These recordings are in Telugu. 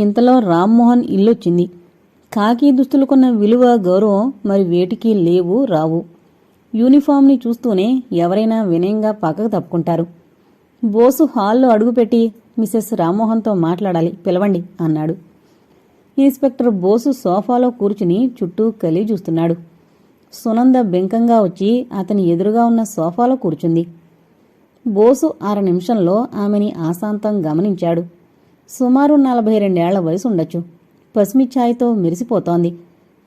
ఇంతలో రామ్మోహన్ ఇల్లొచ్చింది. కాకి దుస్తులకున్న విలువ గౌరవం మరి వేటికి లేవు రావు. యూనిఫామ్ని చూస్తూనే ఎవరైనా వినయంగా పక్కకు తప్పుకుంటారు. బోసు హాల్లో అడుగుపెట్టి మిసెస్ రామ్మోహన్తో మాట్లాడాలి పిలవండి అన్నాడు. ఇన్స్పెక్టర్ బోసు సోఫాలో కూర్చుని చుట్టూ కలి చూస్తున్నాడు. సునంద బెంకంగా వచ్చి అతని ఎదురుగా ఉన్న సోఫాలో కూర్చుంది. బోసు అర నిమిషంలో ఆమెని ఆశాంతం గమనించాడు. సుమారు నలభై రెండేళ్ళ వయసు ఉండొచ్చు. పసిమి ఛాయ్తో మెరిసిపోతోంది.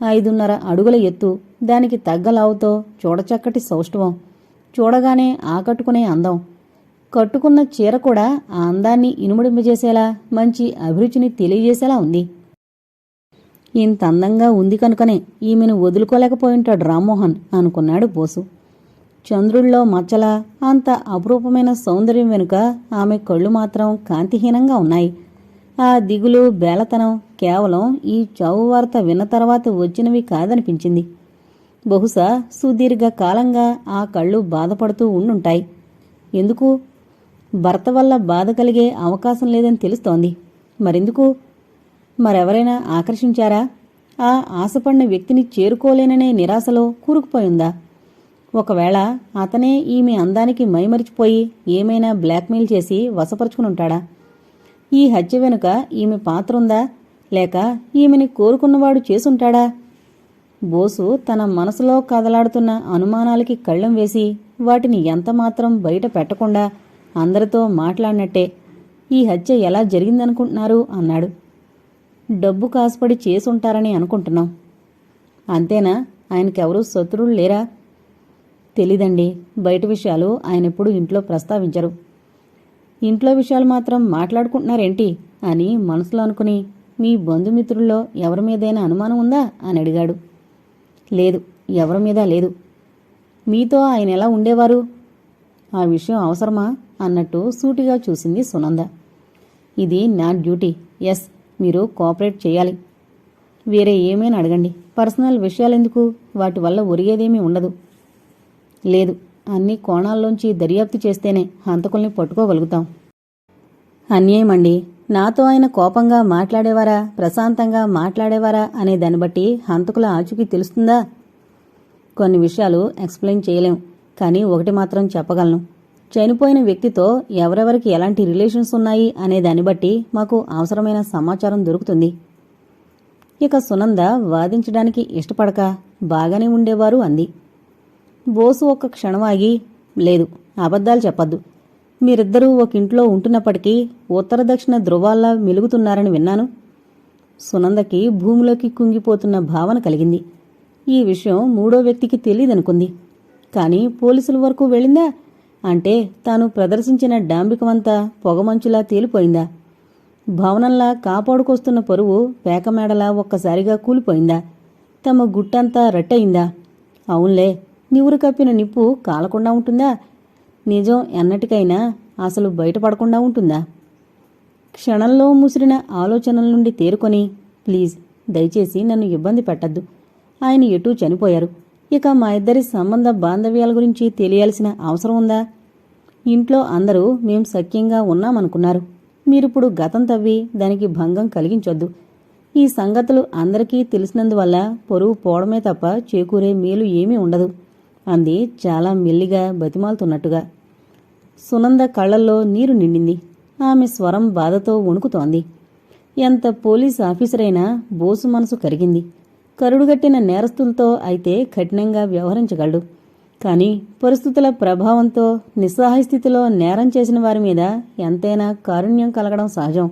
ఐదున్నర అడుగుల ఎత్తు దానికి తగ్గలావుతో చూడచక్కటి సౌష్ఠవం. చూడగానే ఆకట్టుకునే అందం. కట్టుకున్న చీర కూడా ఆ అందాన్ని ఇనుముడింపజేసేలా మంచి అభిరుచిని తెలియజేసేలా ఉంది. ఇంత అందంగా ఉంది కనుకనే ఈమెను వదులుకోలేకపోయింటాడు రామ్మోహన్ అనుకున్నాడు బోసు. చంద్రుల్లో మచ్చల అంత అపురూపమైన సౌందర్యం వెనుక ఆమె కళ్ళు మాత్రం కాంతిహీనంగా ఉన్నాయి. ఆ దిగులు బేలతనం కేవలం ఈ చావు వార్త విన్న తర్వాత వచ్చినవి కాదనిపించింది. బహుశా సుదీర్ఘ కాలంగా ఆ కళ్ళు బాధపడుతూ ఉండుంటాయి. ఎందుకు? భర్త వల్ల బాధ కలిగే అవకాశం లేదని తెలుస్తోంది. మరెందుకు? మరెవరైనా ఆకర్షించారా? ఆ ఆశపడిన వ్యక్తిని చేరుకోలేననే నిరాశలో కూరుకుపోయిందా? ఒకవేళ అతనే ఈమె అందానికి మైమరిచిపోయి ఏమైనా బ్లాక్మెయిల్ చేసి వశపరుచుకునుంటాడా? ఈ హత్య వెనుక ఈమె పాత్ర ఉందా లేక ఈమెని కోరుకున్నవాడు చేసుంటాడా? బోసు తన మనసులో కదలాడుతున్న అనుమానాలకి కళ్ళం వేసి వాటిని ఎంతమాత్రం బయట పెట్టకుండా అందరితో మాట్లాడినట్టే ఈ హత్య ఎలా జరిగిందనుకుంటున్నారు అన్నాడు. డబ్బు కాసుపడి చేసుంటారని అనుకుంటున్నాం. అంతేనా? ఆయనకెవరూ శత్రువులు లేరా? తెలీదండి. బయట విషయాలు ఆయన ఎప్పుడు ఇంట్లో ప్రస్తావించరు. ఇంట్లో విషయాలు మాత్రం మాట్లాడుకుంటున్నారేంటి అని మనసులో అనుకుని మీ బంధుమిత్రుల్లో ఎవరి మీదైనా అనుమానం ఉందా? అని అడిగాడు. లేదు ఎవరి మీద లేదు. మీతో ఆయన ఎలా ఉండేవారు? ఆ విషయం అవసరమా? అన్నట్టు సూటిగా చూసింది సునంద. ఇది నా డ్యూటీ. ఎస్ మీరు కోఆపరేట్ చేయాలి. వేరే ఏమైనా అడగండి. పర్సనల్ విషయాలెందుకు? వాటి వల్ల ఒరిగేదేమీ ఉండదు. లేదు అన్ని కోణాల్లోంచి దర్యాప్తు చేస్తేనే హంతకుల్ని పట్టుకోగలుగుతాం. అన్యాయమండి. నాతో ఆయన కోపంగా మాట్లాడేవారా? ప్రశాంతంగా మాట్లాడేవారా? అనే దాన్ని బట్టి హంతకుల ఆచూకీ తెలుస్తుందా? కొన్ని విషయాలు ఎక్స్ప్లెయిన్ చేయలేం కానీ ఒకటి మాత్రం చెప్పగలను. చనిపోయిన వ్యక్తితో ఎవరెవరికి ఎలాంటి రిలేషన్స్ ఉన్నాయి అనే దాన్ని బట్టి మాకు అవసరమైన సమాచారం దొరుకుతుంది. ఇక సునంద వాదించడానికి ఇష్టపడక బాగానే ఉండేవారు అంది. బోసు ఒక్క క్షణం ఆగి లేదు అబద్ధాలు చెప్పద్దు. మీరిద్దరూ ఒక ఇంట్లో ఉంటున్నప్పటికీ ఉత్తర దక్షిణ ధృవాల్లా మెలుగుతున్నారని విన్నాను. సునందకి భూమిలోకి కుంగిపోతున్న భావన కలిగింది. ఈ విషయం మూడో వ్యక్తికి తెలియదనుకుంది కానీ పోలీసుల వరకు వెళ్ళిందా? అంటే తాను ప్రదర్శించిన డాంబికమంతా పొగమంచులా తేలిపోయిందా? భవనంలా కాపాడుకొస్తున్న పరువు పేకమేడలా ఒక్కసారిగా కూలిపోయిందా? తమ గుట్టంతా రట్టయిందా? అవునులే నివురు కప్పిన నిప్పు కాలకుండా ఉంటుందా? నిజం ఎన్నటికైనా అసలు బయటపడకుండా ఉంటుందా? క్షణంలో ముసిరిన ఆలోచనల నుండి తేరుకొని ప్లీజ్ దయచేసి నన్ను ఇబ్బంది పెట్టద్దు. ఆయన ఎటూ చనిపోయారు. ఇక మా ఇద్దరి సంబంధ బాంధవ్యాల గురించి తెలియాల్సిన అవసరం ఉందా? ఇంట్లో అందరూ మేం సఖ్యంగా ఉన్నామనుకున్నారు. మీరిప్పుడు గతం తవ్వి దానికి భంగం కలిగించొద్దు. ఈ సంగతులు అందరికీ తెలిసినందువల్ల పొరుగు పోవడమే తప్ప చేకూరే మేలు ఏమీ ఉండదు. అంది చాలా మెల్లిగా బతిమాలుతున్నట్టుగా. సునంద కళ్ళల్లో నీరు నిండింది. ఆమె స్వరం బాధతో వణుకుతోంది. ఎంత పోలీస్ ఆఫీసరైనా బోసు మనసు కరిగింది. కరుడుగట్టిన నేరస్తులతో అయితే కఠినంగా వ్యవహరించగలడు. కానీ పరిస్థితుల ప్రభావంతో నిస్సహాయ స్థితిలో నేరం చేసిన వారి మీద ఎంతైనా కారుణ్యం కలగడం సహజం.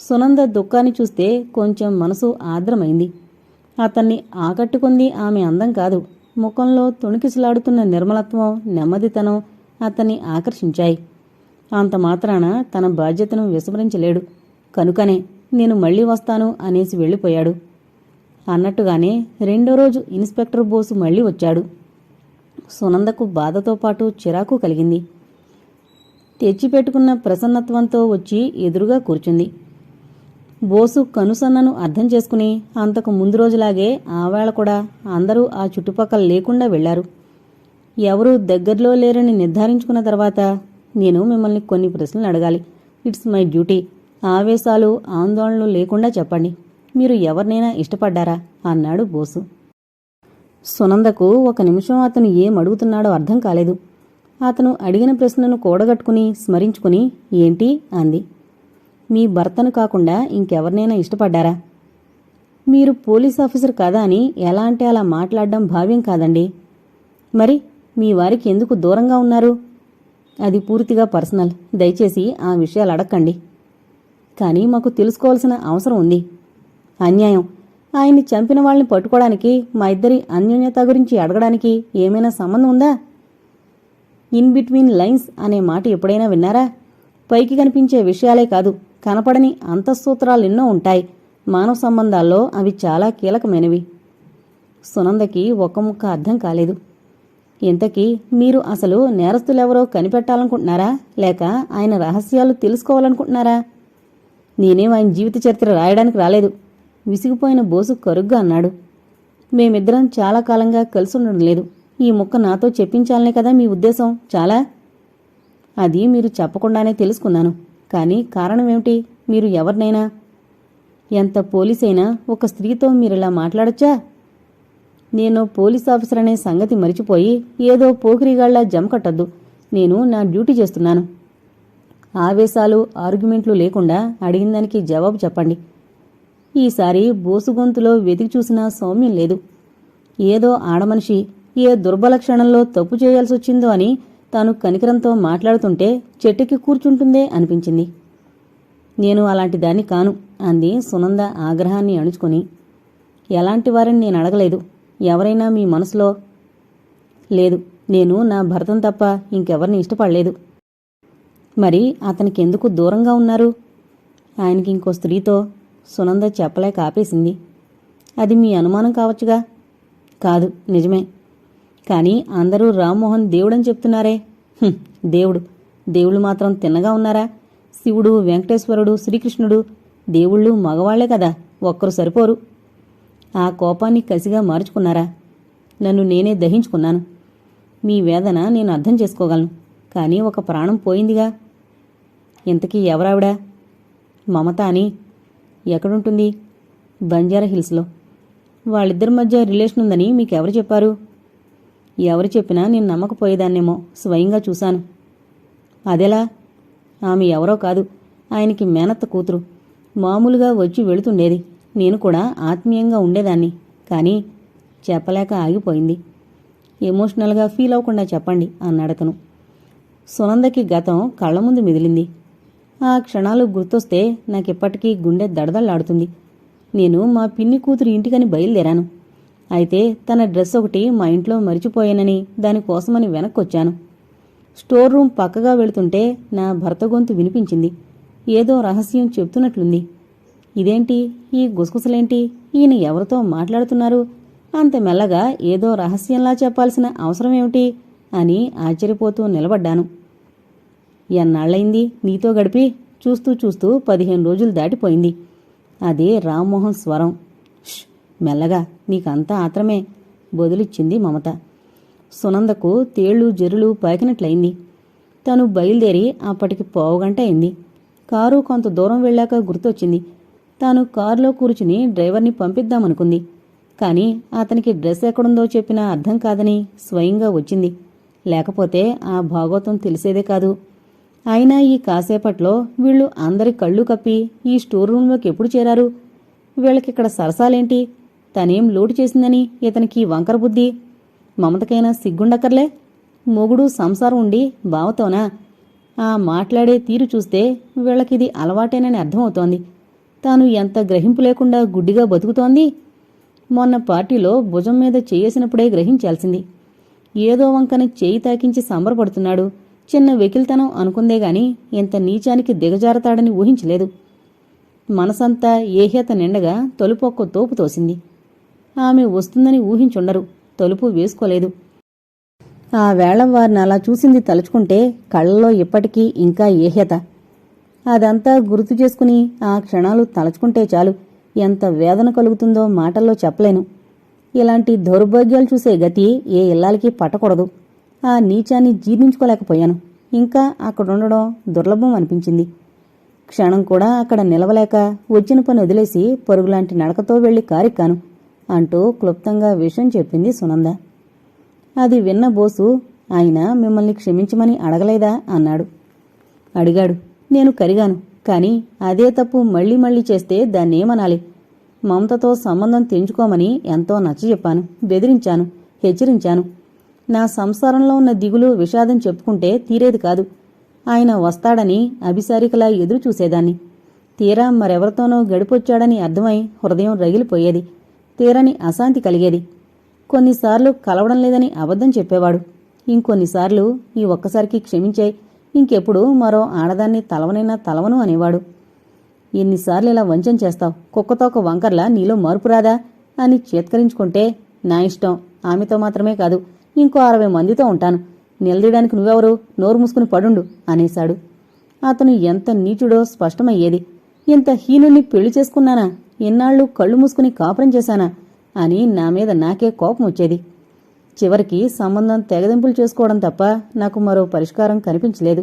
సునంద దుఃఖాన్ని చూస్తే కొంచెం మనసు ఆర్ద్రమైంది. అతన్ని ఆకట్టుకుంది ఆమె అందం కాదు. ముఖంలో తొణికిసలాడుతున్న నిర్మలత్వం నెమ్మదితనం అతన్ని ఆకర్షించాయి. అంత మాత్రాన తన బాధ్యతను విస్మరించలేడు. కనుకనే నేను మళ్ళీ వస్తాను అనేసి వెళ్ళిపోయాడు. అన్నట్టుగానే రెండో రోజు ఇన్స్పెక్టర్ బోసు మళ్ళీ వచ్చాడు. సునందకు బాధతో పాటు చిరాకు కలిగింది. తెచ్చిపెట్టుకున్న ప్రసన్నత్వంతో వచ్చి ఎదురుగా కూర్చుంది. బోసు కనుసన్నను అర్థం చేసుకుని అంతకు ముందు రోజులాగే ఆవేళ కూడా అందరూ ఆ చుట్టుపక్కల లేకుండా వెళ్ళారు. ఎవరూ దగ్గరలో లేరని నిర్ధారించుకున్న తర్వాత నేను మిమ్మల్ని కొన్ని ప్రశ్నలు అడగాలి. It's my duty. ఆవేశాలు ఆందోళనలు లేకుండా చెప్పండి. మీరు ఎవరినైనా ఇష్టపడ్డారా? అన్నాడు బోసు. సునందకు ఒక నిమిషం అతను ఏం అడుగుతున్నాడో అర్థం కాలేదు. అతను అడిగిన ప్రశ్నను కూడగట్టుకుని స్మరించుకుని ఏంటి? అంది. మీ భర్తను కాకుండా ఇంకెవరినైనా ఇష్టపడ్డారా? మీరు పోలీస్ ఆఫీసర్ కదా అని ఎలా అంటే అలా మాట్లాడడం భావ్యం కాదండి. మరి మీ వారికి ఎందుకు దూరంగా ఉన్నారు? అది పూర్తిగా పర్సనల్. దయచేసి ఆ విషయాలు అడక్కండి. కానీ మాకు తెలుసుకోవాల్సిన అవసరం ఉంది. అన్యాయం. ఆయన్ని చంపిన వాళ్ళని పట్టుకోవడానికి మా ఇద్దరి అన్యోన్యత గురించి అడగడానికి ఏమైనా సంబంధం ఉందా? ఇన్ బిట్వీన్ లైన్స్ అనే మాట ఎప్పుడైనా విన్నారా? పైకి కనిపించే విషయాలే కాదు. కనపడని అంతఃసూత్రాలెన్నో ఉంటాయి. మానవ సంబంధాల్లో అవి చాలా కీలకమైనవి. సునందకి ఒక ముక్క అర్థం కాలేదు. ఇంతకీ మీరు అసలు నేరస్తులెవరో కనిపెట్టాలనుకుంటున్నారా? లేక ఆయన రహస్యాలు తెలుసుకోవాలనుకుంటున్నారా? నేనేం ఆయన జీవిత చరిత్ర రాయడానికి రాలేదు. విసిగిపోయిన బోసు కరుగ్గా అన్నాడు. మేమిద్దరం చాలా కాలంగా కలిసి ఉండడం లేదు. ఈ ముక్క నాతో చెప్పించాలనే కదా మీ ఉద్దేశం చాలా? అది మీరు చెప్పకుండానే తెలుసుకున్నాను. కానీ కారణమేమిటి? మీరు ఎవరినైనా? ఎంత పోలీసైనా ఒక స్త్రీతో మీరిలా మాట్లాడొచ్చా? నేను పోలీస్ ఆఫీసర్ అనే సంగతి మరిచిపోయి ఏదో పోకిరిగాళ్ళా జమకట్టద్దు నేను నా డ్యూటీ చేస్తున్నాను. ఆవేశాలు ఆర్గ్యుమెంట్లు లేకుండా అడిగిన దానికి జవాబు చెప్పండి. ఈసారి బోసుగొంతులో వెతికి చూసినా సౌమ్యం లేదు. ఏదో ఆడమనిషి ఏ దుర్బల క్షణంలో తప్పు చేయాల్సి వచ్చిందో అని తాను కనికరంతో మాట్లాడుతుంటే చెట్టుకి కూర్చుంటుందే అనిపించింది. నేను అలాంటి దాన్ని కాను అంది సునంద ఆగ్రహాన్ని అణుచుకొని. ఎలాంటి వారిని నేను అడగలేదు. ఎవరైనా మీ మనసులో లేదు. నేను నా భర్తను తప్ప ఇంకెవరిని ఇష్టపడలేదు. మరి అతనికి ఎందుకు దూరంగా ఉన్నారు? ఆయనకి ఇంకో స్త్రీతో సునంద చెప్పలేక ఆపేసింది. అది మీ అనుమానం కావచ్చుగా? కాదు నిజమే. కానీ అందరూ రామ్మోహన్ దేవుడని చెప్తున్నారే. దేవుడు. దేవుళ్ళు మాత్రం తిన్నగా ఉన్నారా? శివుడు వెంకటేశ్వరుడు శ్రీకృష్ణుడు దేవుళ్ళు మగవాళ్ళే కదా ఒక్కరు సరిపోరు. ఆ కోపాన్ని కసిగా మార్చుకున్నారా? నన్ను నేనే దహించుకున్నాను. మీ వేదన నేను అర్థం చేసుకోగలను. కానీ ఒక ప్రాణం పోయిందిగా. ఇంతకీ ఎవరావిడా? మమత అని. ఎక్కడుంటుంది? బంజారా హిల్స్లో. వాళ్ళిద్దరి మధ్య రిలేషన్ ఉందని మీకెవరు చెప్పారు? ఎవరు చెప్పినా నేను నమ్మకపోయేదాన్నేమో స్వయంగా చూశాను. అదెలా? ఆమె ఎవరో కాదు. ఆయనకి మేనత్త కూతురు. మామూలుగా వచ్చి వెళుతుండేది. నేను కూడా ఆత్మీయంగా ఉండేదాన్ని. కానీ చెప్పలేక ఆగిపోయింది. ఎమోషనల్గా ఫీల్ అవ్వకుండా చెప్పండి అన్నాడతను సునందకి గతం కళ్ళ ముందు మిదిలింది ఆ క్షణాలు గుర్తొస్తే నాకెప్పటికీ గుండె దడదళ్ళాడుతుంది నేను మా పిన్ని కూతురు ఇంటికని బయలుదేరాను. అయితే తన డ్రెస్ ఒకటి మా ఇంట్లో మరిచిపోయానని దానికోసమని వెనక్కొచ్చాను. స్టోర్ రూమ్ పక్కగా వెళుతుంటే నా భర్త గొంతు వినిపించింది. ఏదో రహస్యం చెప్తున్నట్లుంది ఇదేంటి? ఈ గుసగుసలేంటి? ఈయన ఎవరితో మాట్లాడుతున్నారు? అంత మెల్లగా ఏదో రహస్యంలా చెప్పాల్సిన అవసరమేమిటి అని ఆశ్చర్యపోతూ నిలబడ్డాను. ఎన్నాళ్ళైంది నీతో గడిపి? చూస్తూ చూస్తూ పదిహేను రోజులు దాటిపోయింది. అదే రామ్మోహన్ స్వరం. మెల్లగా నీకంతా ఆత్రమే బదులిచ్చింది మమత. సునందకు తేళ్ళు జరులు పాకినట్లయింది. తను బయలుదేరి అప్పటికి పావుగంట అయింది. కారు కొంత దూరం వెళ్ళాక గుర్తొచ్చింది. తాను కారులో కూర్చుని డ్రైవర్ని పంపిద్దామనుకుంది. కానీ అతనికి డ్రెస్ ఎక్కడుందో చెప్పినా అర్థం కాదని స్వయంగా వచ్చింది. లేకపోతే ఆ భాగోతం తెలిసేదే కాదు. అయినా ఈ కాసేపట్లో వీళ్ళు అందరి కళ్ళు కప్పి ఈ స్టోర్ రూంలోకి ఎప్పుడు చేరారు? వీళ్ళకిక్కడ సరసాలేంటి? తనేం లోటు చేసిందని ఇతనికి వంకర బుద్ధి? మమతకైనా సిగ్గుండక్కర్లే? మొగుడు సంసారం ఉండి బావతోనా? ఆ మాట్లాడే తీరు చూస్తే వీళ్ళకిది అలవాటేనని అర్థమవుతోంది. తాను ఎంత గ్రహింపు లేకుండా గుడ్డిగా బతుకుతోంది? మొన్న పార్టీలో భుజం మీద చేయేసినప్పుడే గ్రహించాల్సింది. ఏదో వంకని చేయి తాకించి సంబరపడుతున్నాడు. చిన్న వెకిల్తనం అనుకుందే గాని ఇంత నీచానికి దిగజారతాడని ఊహించలేదు. మనసంతా ఏహేత నిండగా తలుపొక్క తోపు తోసింది. ఆమె వస్తుందని ఊహించుండరు. తలుపు వేసుకోలేదు. ఆ వేళవారిని అలా చూసింది తలుచుకుంటే కళ్ళలో ఇప్పటికీ ఇంకా ఏహ్యత అదంతా గుర్తు చేసుకుని ఆ క్షణాలు తలుచుకుంటే చాలు. ఎంత వేదన కలుగుతుందో మాటల్లో చెప్పలేను. ఇలాంటి దౌర్భాగ్యాలు చూసే గతి ఏ ఇల్లాలకి పట్టకూడదు. ఆ నీచాన్ని జీర్ణించుకోలేకపోయాను. ఇంకా అక్కడుండడం దుర్లభం అనిపించింది. క్షణం కూడా అక్కడ నిలవలేక వచ్చిన పని వదిలేసి పరుగులాంటి నడకతో వెళ్ళి కారెక్కాను. అంటూ క్లుప్తంగా విషయం చెప్పింది సునంద. అది విన్న బోసు ఆయన మిమ్మల్ని క్షమించమని అడగలేదా? అన్నాడు. అడిగాడు. నేను కరిగాను. కానీ అదే తప్పు మళ్ళీ మళ్ళీ చేస్తే దాన్నేమనాలి? మమతతో సంబంధం తెంచుకోమని ఎంతో నచ్చజెప్పాను బెదిరించాను. హెచ్చరించాను. నా సంసారంలో ఉన్న దిగులు విషాదం చెప్పుకుంటే తీరేది కాదు. ఆయన వస్తాడని అభిసారికలా ఎదురు చూసేదాన్ని తీరా మరెవరితోనో గడిపొచ్చాడని అర్థమై హృదయం రగిలిపోయేది. తీరని అశాంతి కలిగేది. కొన్నిసార్లు కలవడం లేదని అబద్ధం చెప్పేవాడు. ఇంకొన్నిసార్లు ఈ ఒక్కసారికి క్షమించాయి. ఇంకెప్పుడు మరో ఆడదాన్ని తలవనైనా తలవను అనేవాడు. ఎన్నిసార్లు ఇలా వంచం చేస్తావు? కుక్కతోక వంకర్లా నీలో మార్పు రాదా? అని చేత్కరించుకుంటే నా ఇష్టం. ఆమెతో మాత్రమే కాదు ఇంకో అరవై మందితో ఉంటాను. నిలదీయడానికి నువ్వెవరు? నోరు మూసుకుని పడుండు అనేశాడు. అతను ఎంత నీచుడో స్పష్టమయ్యేది. ఇంత హీనుని పెళ్ళి చేసుకున్నానా? ఎన్నాళ్ళు కళ్ళు మూసుకుని కాపురం చేశానా? అని నా మీద నాకే కోపం వచ్చేది. చివరికి సంబంధం తెగదింపులు చేసుకోవడం తప్ప నాకు మరో పరిష్కారం కనిపించలేదు.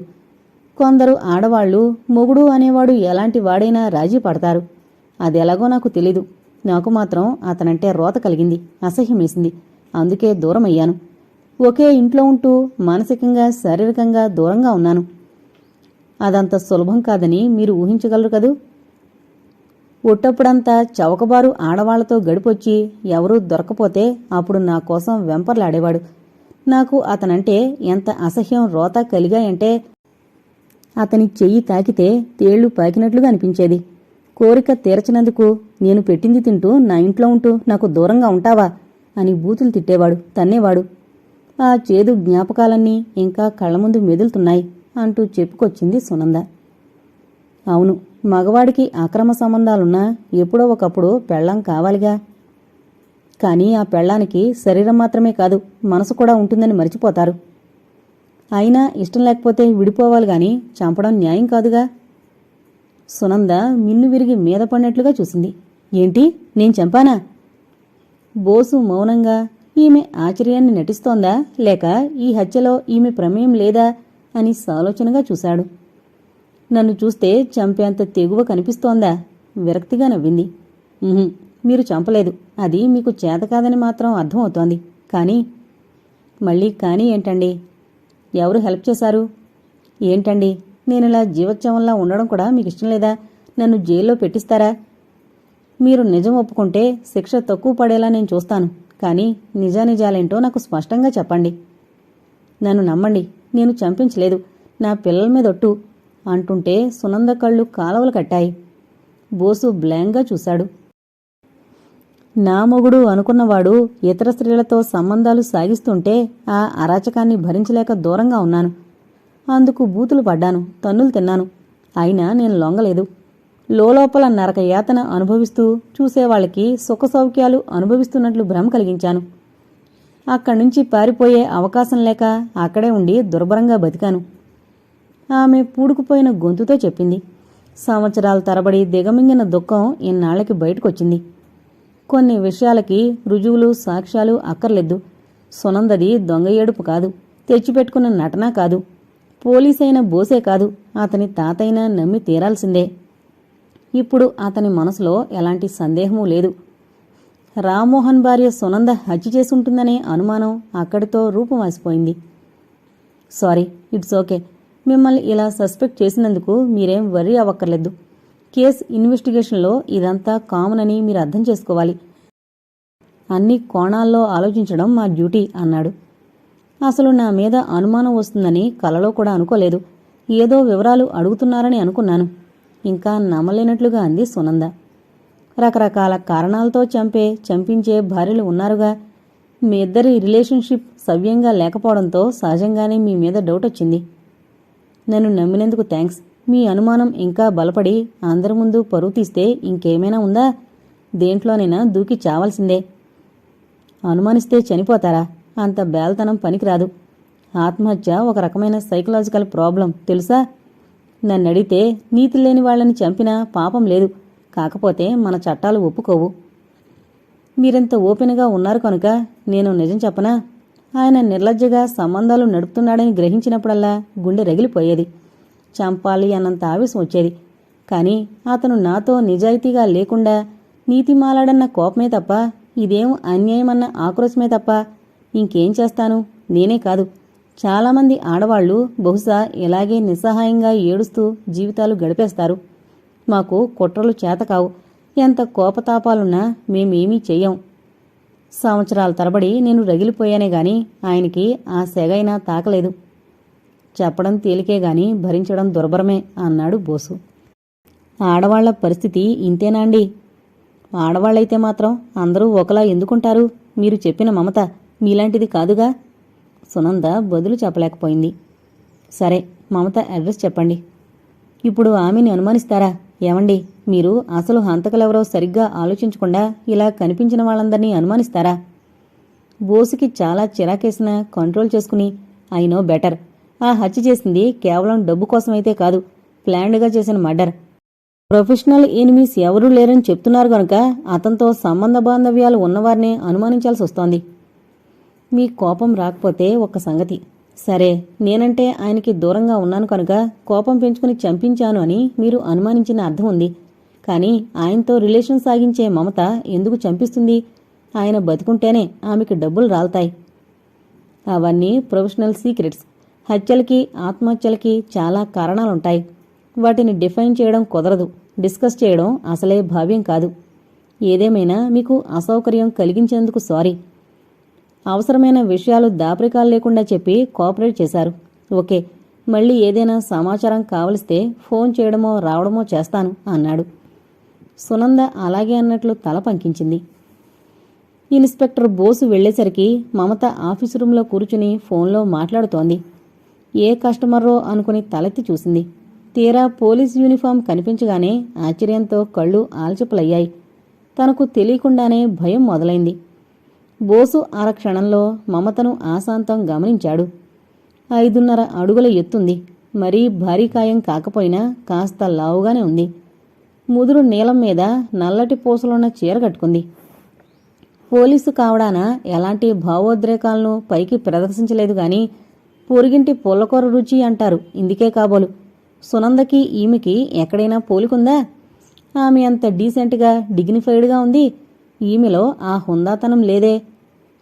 కొందరు ఆడవాళ్ళు మొగుడు అనేవాడు ఎలాంటి వాడైనా రాజీ పడతారు. అదెలాగో నాకు తెలీదు. నాకు మాత్రం అతనంటే రోత కలిగింది అసహ్యమేసింది. అందుకే దూరమయ్యాను. ఒకే ఇంట్లో ఉంటూ మానసికంగా శారీరకంగా దూరంగా ఉన్నాను. అదంత సులభం కాదని మీరు ఊహించగలరు కదూ? ఉట్టప్పుడంతా చవకబారు ఆడవాళ్ళతో గడిపొచ్చి ఎవరూ దొరకపోతే అప్పుడు నా కోసం వెంపర్లాడేవాడు. నాకు అతనంటే ఎంత అసహ్యం రోత కలిగాయంటే అతని చెయ్యి తాకితే తేళ్ళు పాకినట్లుగా అనిపించేది. కోరిక తీర్చినందుకు నేను పెట్టింది తింటూ నా ఇంట్లో ఉంటూ నాకు దూరంగా ఉంటావా అని బూతులు తిట్టేవాడు తన్నేవాడు. ఆ చేదు జ్ఞాపకాలన్నీ ఇంకా కళ్ళ ముందు మెదులుతున్నాయి అంటూ చెప్పుకొచ్చింది సునంద. అవును మగవాడికి అక్రమ సంబంధాలున్నా ఎప్పుడో ఒకప్పుడు పెళ్ళం కావాలిగా. కానీ ఆ పెళ్ళానికి శరీరం మాత్రమే కాదు మనసు కూడా ఉంటుందని మర్చిపోతారు. అయినా ఇష్టం లేకపోతే విడిపోవాలి గాని చంపడం న్యాయం కాదుగా. సునంద మిన్ను విరిగి మీద పడినట్లుగా చూసింది. ఏంటి? నేను చంపానా? బోసు మౌనంగా ఈమె ఆశ్చర్యాన్ని నటిస్తోందా లేక ఈ హత్యలో ఈమె ప్రమేయం లేదా అని సాలోచనగా చూశాడు. నన్ను చూస్తే చంపేంత తెగువ కనిపిస్తోందా? విరక్తిగా నవ్వింది. మీరు చంపలేదు. అది మీకు చేత కాదని మాత్రం అర్థమవుతోంది కానీ మళ్ళీ కానీ ఏంటండి? ఎవరు హెల్ప్ చేశారు? ఏంటండి? నేను ఇలా జీవోత్సవంలా ఉండడం కూడా మీకు ఇష్టం లేదా? నన్ను జైల్లో పెట్టిస్తారా? మీరు నిజం ఒప్పుకుంటే శిక్ష తక్కువ పడేలా నేను చూస్తాను. కానీ నిజానిజాలేంటో నాకు స్పష్టంగా చెప్పండి. నన్ను నమ్మండి. నేను చంపించలేదు. నా పిల్లల మీదొట్టు అంటుంటే సునంద కళ్ళు కాలవలు కట్టాయి. బోసు బ్లాంగ్గా చూశాడు. నా మొగుడు అనుకున్నవాడు ఇతర స్త్రీలతో సంబంధాలు సాగిస్తుంటే ఆ అరాచకాన్ని భరించలేక దూరంగా ఉన్నాను. అందుకు బూతులు పడ్డాను తన్నులు తిన్నాను. అయినా నేను లొంగలేదు. లోలోపల నరక యాతన అనుభవిస్తూ చూసేవాళ్ళకి సుఖ సౌఖ్యాలు అనుభవిస్తున్నట్లు భ్రమ కలిగించాను. అక్కడి నుంచి పారిపోయే అవకాశం లేక అక్కడే ఉండి దుర్భరంగా బతికాను. ఆమె పూడుకుపోయిన గొంతుతో చెప్పింది. సంవత్సరాల తరబడి దిగమింగిన దుఃఖం ఇన్నాళ్ళకి బయటకొచ్చింది. కొన్ని విషయాలకి రుజువులు సాక్ష్యాలు అక్కర్లేదు. సునందది దొంగ ఏడుపు కాదు తెచ్చిపెట్టుకున్న నటన కాదు. పోలీసైన బోసే కాదు అతని తాతైనా నమ్మి తీరాల్సిందే. ఇప్పుడు అతని మనసులో ఎలాంటి సందేహమూ లేదు. రామ్మోహన్ భార్య సునంద హత్య చేసుంటుందనే అనుమానం అక్కడితో రూపుమాసిపోయింది. Sorry it's okay. మిమ్మల్ని ఇలా సస్పెక్ట్ చేసినందుకు మీరేం వర్రీ అవ్వక్కర్లేదు. కేస్ ఇన్వెస్టిగేషన్లో ఇదంతా కామన్ అని మీరు అర్థం చేసుకోవాలి. అన్ని కోణాల్లో ఆలోచించడం మా డ్యూటీ అన్నాడు. అసలు నా మీద అనుమానం వస్తుందని కలలో కూడా అనుకోలేదు. ఏదో వివరాలు అడుగుతున్నారని అనుకున్నాను. ఇంకా నమ్మలేనట్లుగా అంది సునంద. రకరకాల కారణాలతో చంపే చంపించే భార్యలు ఉన్నారుగా. మీ ఇద్దరి రిలేషన్షిప్ సవ్యంగా లేకపోవడంతో సహజంగానే మీ మీద డౌట్ వచ్చింది. నన్ను నమ్మినందుకు థ్యాంక్స్ మీ అనుమానం ఇంకా బలపడి అందరి ముందు పరువు తీస్తే ఇంకేమైనా ఉందా? దేంట్లోనైనా దూకి చావాల్సిందే. అనుమానిస్తే చనిపోతారా? అంత బేల్తనం పనికిరాదు. ఆత్మహత్య ఒక రకమైన సైకలాజికల్ ప్రాబ్లం తెలుసా? నన్ను అడిగితే నీతి లేని వాళ్ళని చంపినా పాపం లేదు. కాకపోతే మన చట్టాలు ఒప్పుకోవు. మీరెంత ఓపెన్గా ఉన్నారు కనుక నేను నిజం చెప్పనా? ఆయన నిర్లజ్జగా సంబంధాలు నడుపుతున్నాడని గ్రహించినప్పుడల్లా గుండె రగిలిపోయేది. చంపాలి అన్నంత ఆవేశం వచ్చేది. కానీ అతను నాతో నిజాయితీగా లేకుండా నీతిమాలాడన్న కోపమే తప్ప ఇదేం అన్యాయమన్న ఆక్రోశమే తప్ప ఇంకేం చేస్తాను? నేనే కాదు. చాలామంది ఆడవాళ్ళు బహుశా ఇలాగే నిస్సహాయంగా ఏడుస్తూ జీవితాలు గడిపేస్తారు. మాకు కుట్రలు చేతకావు. ఎంత కోపతాపాలున్నా మేమేమీ చెయ్యం. సంవత్సరాల తరబడి నేను రగిలిపోయానే గాని ఆయనకి ఆ సెగైనా తాకలేదు. చెప్పడం తేలికే గాని భరించడం దుర్భరమే అన్నాడు బోసు. ఆడవాళ్ళ పరిస్థితి ఇంతేనా అండి? ఆడవాళ్ళైతే మాత్రం అందరూ ఒకలా ఎందుకుంటారు? మీరు చెప్పిన మమత మీలాంటిది కాదుగా? సునంద బదులు చెప్పలేకపోయింది. సరే మమత అడ్రస్ చెప్పండి. ఇప్పుడు ఆమెని అనుమానిస్తారా? ఏమండి మీరు అసలు హంతకులెవరో సరిగ్గా ఆలోచించకుండా ఇలా కనిపించిన వాళ్ళందరినీ అనుమానిస్తారా? బోసుకి చాలా చిరాకేసిన కంట్రోల్ చేసుకుని ఐ బెటర్. ఆ హత్య చేసింది కేవలం డబ్బు కోసమైతే కాదు ప్లాన్డ్గా చేసిన మర్డర్. ప్రొఫెషనల్ ఎనిమీస్ ఎవరూ లేరని చెప్తున్నారు గనుక అతనితో సంబంధ బాంధవ్యాలు ఉన్నవారిని అనుమానించాల్సి వస్తోంది మీ కోపం రాకపోతే ఒక సంగతి. సరే నేనంటే ఆయనకి దూరంగా ఉన్నాను కనుక కోపం పెంచుకుని చంపించాను అని మీరు అనుమానించిన అర్థం ఉంది. కానీ ఆయనతో రిలేషన్ సాగించే మమత ఎందుకు చంపిస్తుంది? ఆయన బతుకుంటేనే ఆమెకి డబ్బులు రాలుతాయి. అవన్నీ ప్రొఫెషనల్ సీక్రెట్స్. హత్యలకి ఆత్మహత్యలకి చాలా కారణాలుంటాయి. వాటిని డిఫైన్ చేయడం కుదరదు. డిస్కస్ చేయడం అసలే భావ్యం కాదు. ఏదేమైనా మీకు అసౌకర్యం కలిగించేందుకు సారీ. అవసరమైన విషయాలు దాపరికాలు లేకుండా చెప్పి కోఆపరేట్ చేశారు. ఓకే మళ్ళీ ఏదైనా సమాచారం కావలిస్తే ఫోన్ చేయడమో రావడమో చేస్తాను అన్నాడు. సునంద అలాగే అన్నట్లు తల పంకించింది. ఇన్స్పెక్టర్ బోసు వెళ్ళేసరికి మమత ఆఫీసు రూంలో కూర్చుని ఫోన్లో మాట్లాడుతోంది. ఏ కస్టమర్రో అనుకుని తలెత్తి చూసింది. తీరా పోలీస్ యూనిఫామ్ కనిపించగానే ఆశ్చర్యంతో కళ్ళు ఆల్చిపలయ్యాయి తనకు తెలియకుండానే భయం మొదలైంది. బోసు అరక్షణంలో మమతను ఆశాంతం గమనించాడు. ఐదున్నర అడుగుల ఎత్తుంది. మరీ భారీ కాయం కాకపోయినా కాస్త లావుగానే ఉంది. ముదురు నీలం మీద నల్లటి పూసలున్న చీర కట్టుకుంది. పోలీసు కావడాన ఎలాంటి భావోద్రేకాలను పైకి ప్రదర్శించలేదు గాని పొరిగింటి పుల్లకూర రుచి అంటారు. ఇందుకే కాబోలు. సునందకి ఈమెకి ఎక్కడైనా పోలికుందా? ఆమె అంత డీసెంట్గా డిగ్నిఫైడ్గా ఉంది. ఈమెలో ఆ హుందాతనం లేదే.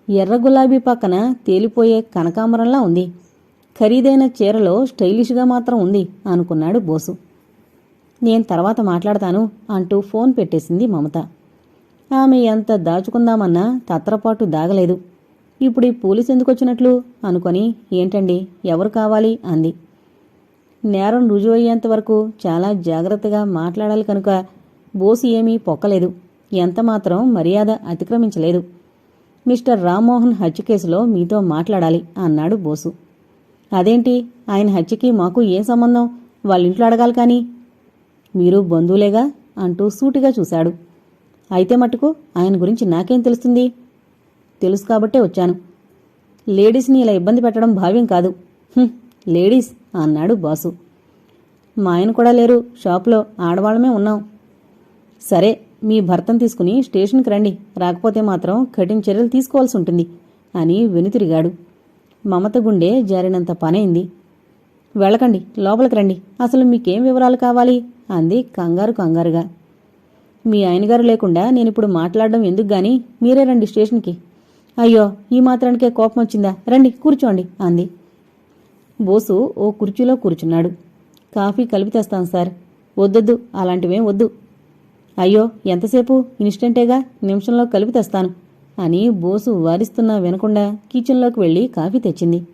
ఎర్ర గులాబీ పక్కన తేలిపోయే కనకాంబరంలా ఉంది. ఖరీదైన చీరలో స్టైలిష్గా మాత్రం ఉంది అనుకున్నాడు బోసు. నేను తర్వాత మాట్లాడతాను అంటూ ఫోన్ పెట్టేసింది మమత. ఆమె ఎంత దాచుకుందామన్నా తత్రపాటు దాగలేదు. ఇప్పుడు ఈ పోలీస్ ఎందుకు వచ్చినట్లు? అనుకొని ఏంటండి? ఎవరు కావాలి? అంది. నేరం రుజువు అయ్యేంత వరకు చాలా జాగ్రత్తగా మాట్లాడాలి కనుక బోసు ఏమీ పొక్కలేదు. ఎంతమాత్రం మర్యాద అతిక్రమించలేదు. మిస్టర్ రామ్మోహన్ హత్య కేసులో మీతో మాట్లాడాలి అన్నాడు బోసు. అదేంటి? ఆయన హత్యకి మాకు ఏం సంబంధం? వాళ్ళింట్లో అడగాలి కానీ. మీరు బంధువులేగా? అంటూ సూటిగా చూశాడు. అయితే మటుకు ఆయన గురించి నాకేం తెలుస్తుంది? తెలుసు కాబట్టే వచ్చాను. లేడీస్ని ఇలా ఇబ్బంది పెట్టడం భావ్యం కాదు. లేడీస్ అన్నాడు బాసు. మా ఆయన కూడా లేరు. షాప్లో ఆడవాళ్ళమే ఉన్నాం. సరే మీ భర్తను తీసుకుని స్టేషన్కి రండి. రాకపోతే మాత్రం కఠిన చర్యలు తీసుకోవాల్సి ఉంటుంది అని వెనుతిరిగాడు. మమత గుండె జారినంత పనైంది. వెళ్ళకండి లోపలికి రండి. అసలు మీకేం వివరాలు కావాలి? అంది కంగారు కంగారుగా. మీ ఆయనగారు లేకుండా నేనిప్పుడు మాట్లాడడం ఎందుకు గాని? మీరే రండి స్టేషన్కి. అయ్యో ఈ మాత్రానికే కోపం వచ్చిందా? రండి కూర్చోండి అంది. బోసు ఓ కుర్చీలో కూర్చున్నాడు. కాఫీ కలిపి తెస్తాను సార్. వద్దొద్దు అలాంటివేం వద్దు. అయ్యో ఎంతసేపు? ఇన్స్టెంటేగా? నిమిషంలో కలిపి తెస్తాను. అని బోసు వారిస్తున్నా వినకుండా కిచెన్లోకి వెళ్ళి కాఫీ తెచ్చింది.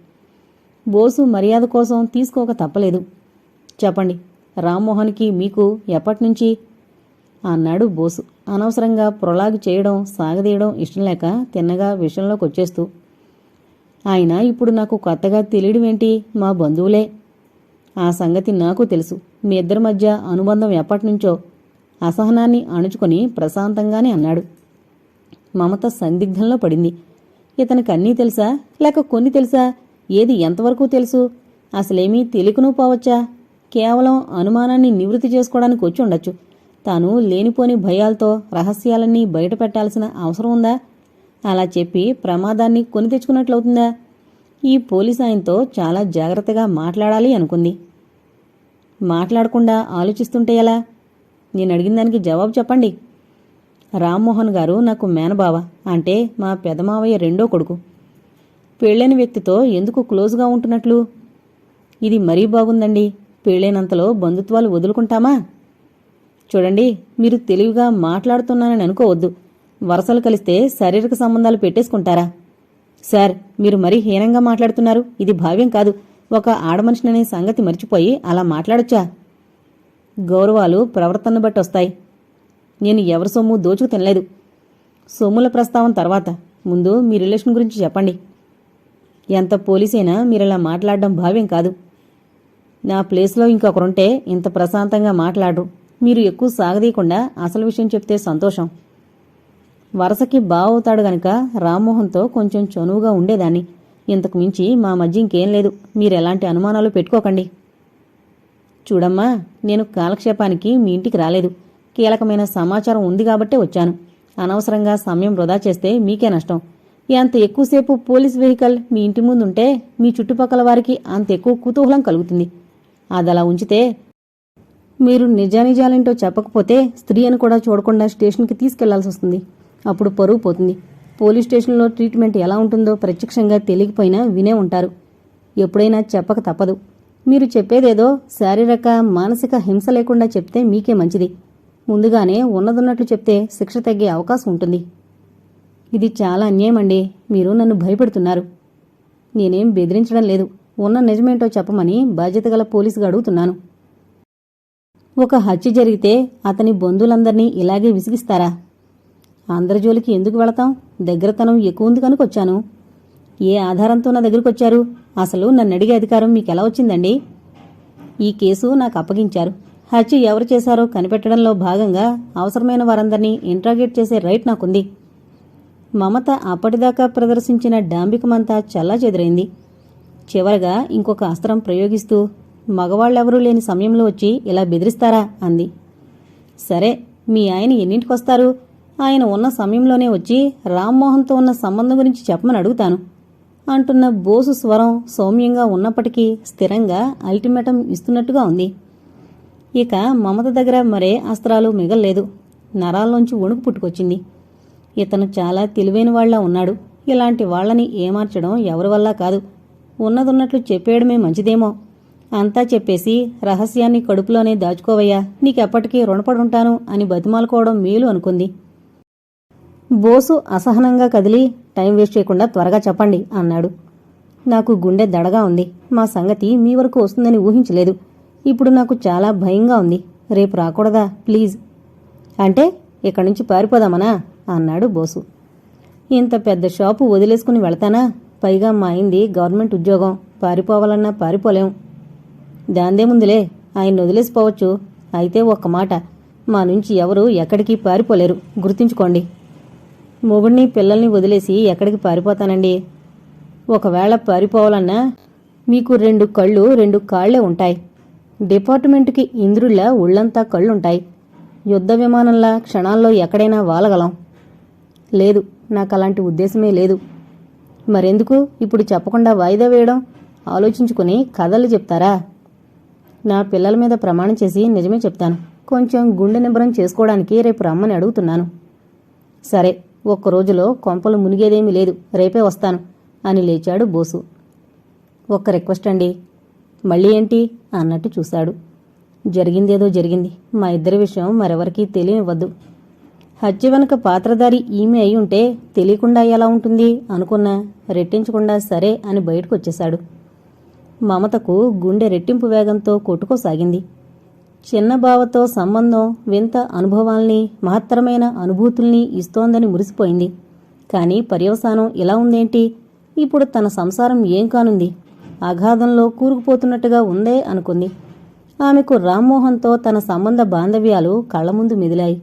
బోసు మర్యాద కోసం తీసుకోక తప్పలేదు. చెప్పండి రామ్మోహన్కి మీకు ఎప్పటినుంచి? అన్నాడు బోసు. అనవసరంగా ప్రొలాగ్ చేయడం సాగదీయడం ఇష్టం లేక తిన్నగా విషయంలోకి వచ్చేస్తూ. ఆయన ఇప్పుడు నాకు కొత్తగా తెలియడమేంటి మా బంధువులే. ఆ సంగతి నాకు తెలుసు. మీ ఇద్దరి మధ్య అనుబంధం ఎప్పటినుంచో? అసహనాన్ని అణుచుకొని ప్రశాంతంగానే అన్నాడు. మమత సందిగ్ధంలో పడింది. ఇతనికి అన్నీ తెలుసా? లేక కొన్ని తెలుసా? ఏది ఎంతవరకు తెలుసు? అసలేమీ తెలియకునూ పోవచ్చా? కేవలం అనుమానాన్ని నివృత్తి చేసుకోవడానికి వచ్చి ఉండొచ్చు. తాను లేనిపోని భయాలతో రహస్యాలన్నీ బయట పెట్టాల్సిన అవసరం ఉందా? అలా చెప్పి ప్రమాదాన్ని కొని తెచ్చుకున్నట్లవుతుందా? ఈ పోలీస్ ఆయనతో చాలా జాగ్రత్తగా మాట్లాడాలి అనుకుంది. మాట్లాడకుండా ఆలోచిస్తుంటే ఎలా? నేను అడిగిన దానికి జవాబు చెప్పండి. రామ్మోహన్ గారు నాకు మేనబావ అంటే మా పెదమావయ్య రెండో కొడుకు. పెళ్ళైన వ్యక్తితో ఎందుకు క్లోజ్గా ఉంటున్నట్లు? ఇది మరీ బాగుందండి. పెళ్ళైనంతలో బంధుత్వాలు వదులుకుంటామా? చూడండి మీరు తెలివిగా మాట్లాడుతున్నానని అనుకోవద్దు. వరసలు కలిస్తే శారీరక సంబంధాలు పెట్టేసుకుంటారా? సార్ మీరు మరీ హీనంగా మాట్లాడుతున్నారు. ఇది భావ్యం కాదు. ఒక ఆడమనిషిననే సంగతి మర్చిపోయి అలా మాట్లాడొచ్చా? గౌరవాలు ప్రవర్తన బట్టి వస్తాయి. నేను ఎవరి సొమ్ము దోచుకు తినలేదు. సొమ్ముల ప్రస్తావన తర్వాత ముందు మీ రిలేషన్ గురించి చెప్పండి. ఎంత పోలీసైనా మీరు ఇలా మాట్లాడడం భావ్యం కాదు. నా ప్లేస్లో ఇంకొకరుంటే ఇంత ప్రశాంతంగా మాట్లాడరు. మీరు ఎక్కువ సాగదీయకుండా అసలు విషయం చెప్తే సంతోషం. వరసకి బావవుతాడు గనక రామ్మోహన్తో కొంచెం చనువుగా ఉండేదాన్ని. ఇంతకు మించి మా మధ్య ఇంకేం లేదు. మీరెలాంటి అనుమానాలు పెట్టుకోకండి. చూడమ్మా నేను కాలక్షేపానికి మీ ఇంటికి రాలేదు. కీలకమైన సమాచారం ఉంది కాబట్టే వచ్చాను. అనవసరంగా సమయం వృధా చేస్తే మీకే నష్టం. అంత ఎక్కువసేపు పోలీస్ వెహికల్ మీ ఇంటి ముందుంటే మీ చుట్టుపక్కల వారికి అంత ఎక్కువ కుతూహలం కలుగుతుంది. అదలా ఉంచితే మీరు నిజానిజాలేంటో చెప్పకపోతే స్త్రీ అని కూడా చూడకుండా స్టేషన్కి తీసుకెళ్ళాల్సి వస్తుంది. అప్పుడు పరువు పోతుంది. పోలీస్ స్టేషన్లో ట్రీట్మెంట్ ఎలా ఉంటుందో ప్రత్యక్షంగా తెలియకపోయినా వినే ఉంటారు. ఎప్పుడైనా చెప్పక తప్పదు. మీరు చెప్పేదేదో శారీరక మానసిక హింస లేకుండా చెప్తే మీకే మంచిది. ముందుగానే ఉన్నదున్నట్లు చెప్తే శిక్ష తగ్గే అవకాశం ఉంటుంది. ఇది చాలా అన్యాయం అండి మీరు నన్ను భయపెడుతున్నారు. నేనేం బెదిరించడం లేదు. ఉన్న నిజమేంటో చెప్పమని బాధ్యత గల పోలీసుగా అడుగుతున్నాను. ఒక హత్య జరిగితే అతని బంధువులందరినీ ఇలాగే విసిగిస్తారా? అందరి జోలికి ఎందుకు వెళతాం? దగ్గరతనం ఎక్కువ ఉంది కనుకొచ్చాను ఏ ఆధారంతో నా దగ్గరికి వచ్చారు? అసలు నన్ను అడిగే అధికారం మీకు ఎలా వచ్చిందండి? ఈ కేసు నాకు అప్పగించారు. హత్య ఎవరు చేశారో కనిపెట్టడంలో భాగంగా అవసరమైన వారందరినీ ఇంట్రాగేట్ చేసే రైట్ నాకుంది. మమత అప్పటిదాకా ప్రదర్శించిన డాంబికమంతా చల్లా చెదిరైంది చివరగా ఇంకొక అస్త్రం ప్రయోగిస్తూ మగవాళ్ళెవరూ లేని సమయంలో వచ్చి ఇలా బెదిరిస్తారా? అంది. సరే మీ ఆయన ఎన్నింటికొస్తారు? ఆయన ఉన్న సమయంలోనే వచ్చి రామ్మోహన్తో ఉన్న సంబంధం గురించి చెప్పమని అడుగుతాను. అంటున్న బోసు స్వరం సౌమ్యంగా ఉన్నప్పటికీ స్థిరంగా అల్టిమేటం ఇస్తున్నట్టుగా ఉంది. ఇక మమత దగ్గర మరే అస్త్రాలు మిగల్లేదు. నరాల్లోంచి వణుకు పుట్టుకొచ్చింది. ఇతను చాలా తెలివైన వాళ్ళ ఉన్నాడు. ఇలాంటి వాళ్ళని ఏమార్చడం ఎవరి వల్ల కాదు. ఉన్నదున్నట్లు చెప్పేయడమే మంచిదేమో. అంతా చెప్పేసి రహస్యాన్ని కడుపులోనే దాచుకోవయ్యా. నీకెప్పటికీ రుణపడుంటాను అని బతిమాలుకోవడం మేలు అనుకుంది. బోసు అసహనంగా కదిలి టైం వేస్ట్ చేయకుండా త్వరగా చెప్పండి అన్నాడు. నాకు గుండె దడగా ఉంది. మా సంగతి మీ వరకు వస్తుందని ఊహించలేదు. ఇప్పుడు నాకు చాలా భయంగా ఉంది. రేపు రాకూడదా? ప్లీజ్. అంటే ఇక్కడి నుంచి పారిపోదామనా? అన్నాడు బోసు. ఇంత పెద్ద షాపు వదిలేసుకుని వెళతానా? పైగా మా అయింది గవర్నమెంట్ ఉద్యోగం. పారిపోవాలన్నా పారిపోలేం. దాందేముందిలే ఆయన వదిలేసిపోవచ్చు. అయితే ఒక్క మాట. మా నుంచి ఎవరు ఎక్కడికి పారిపోలేరు. గుర్తుంచుకోండి. మొగుడిని పిల్లల్ని వదిలేసి ఎక్కడికి పారిపోతానండి? ఒకవేళ పారిపోవాలన్నా మీకు రెండు కళ్ళు రెండు కాళ్ళే ఉంటాయి. డిపార్ట్మెంట్కి ఇంద్రుళ్ళ ఒళ్ళంతా కళ్ళుంటాయి. యుద్ధ విమానంలా క్షణాల్లో ఎక్కడైనా వాలగలం. లేదు నాకు అలాంటి ఉద్దేశమే లేదు. మరెందుకు ఇప్పుడు చెప్పకుండా వాయిదా వేయడం? ఆలోచించుకుని కథలు చెప్తారా? నా పిల్లల మీద ప్రమాణం చేసి నిజమే చెప్తాను. కొంచెం గుండె నిబ్బరం చేసుకోవడానికి రేపు రమ్మని అడుగుతున్నాను. సరే. ఒక్క రోజులో కొంపలు మునిగేదేమీ లేదు. రేపే వస్తాను అని లేచాడు బోసు. ఒక్క రిక్వెస్ట్ అండి. మళ్ళీ ఏంటి? అన్నట్టు చూశాడు. జరిగిందేదో జరిగింది. మా ఇద్దరి విషయం మరెవరికీ తెలియనివ్వద్దు. హత్య వెనుక పాత్రధారి ఈమె అయి ఉంటే తెలియకుండా ఎలా ఉంటుంది అనుకున్నా రెట్టించకుండా సరే అని బయటకు వచ్చేశాడు. మమతకు గుండె రెట్టింపు వేగంతో కొట్టుకోసాగింది. చిన్నబావతో సంబంధం వింత అనుభవాల్ని మహత్తరమైన అనుభూతుల్ని ఇస్తోందని మురిసిపోయింది. కానీ పర్యవసానం ఇలా ఉందేంటి? ఇప్పుడు తన సంసారం ఏం కానుంది? అగాధంలో కూరుకుపోతున్నట్టుగా ఉందే అనుకుంది. ఆమెకు రామ్మోహన్తో తన సంబంధ బాంధవ్యాలు కళ్ళ ముందు మెదిలాయి.